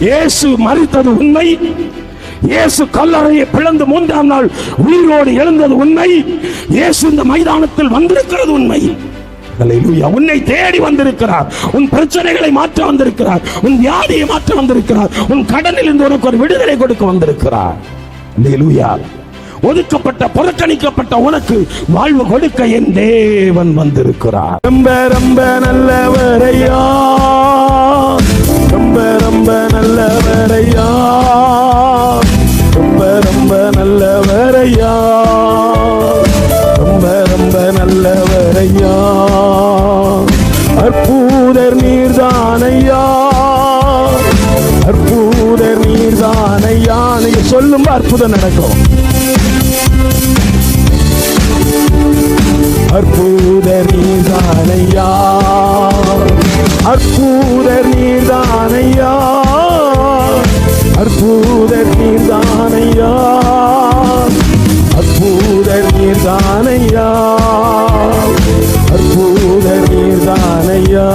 இயேசு மறித்தது உண்மை. இயேசு கல்லறையை பிளந்து மூன்றாம் நாள் உயிரோடு எழுந்தது உண்மை. இயேசு இந்த மைதானத்தில் வந்திருக்கிறது உண்மை. உன்னை தேடி வந்திருக்கிறார். உன் பிரச்சனைகளை மாற்ற வந்திருக்கிறார். உன் வியாதியை மாற்ற வந்திருக்கிறார். உன் கடனில் இருந்து உனக்கு ஒரு விடுதலை கொடுக்க வந்திருக்கிறார். ஒதுக்கப்பட்ட புறக்கணிக்கப்பட்ட உனக்கு வாழ்வு கொடுக்க என் தேவன் வந்திருக்கிறார். ரொம்ப ரொம்ப நல்லவரையா. ரொம்ப ரொம்ப நல்லவரையா. அற்புதர் நீர்தானையா. அற்புதர் நீர்தானையா. நீங்க சொல்லும் அற்புதம் நடக்கும். அற்புதர் நீர்தானையா. அற்புதர் நீர்தானையா. அற்புத நீர் தானையா அற்புத நீர்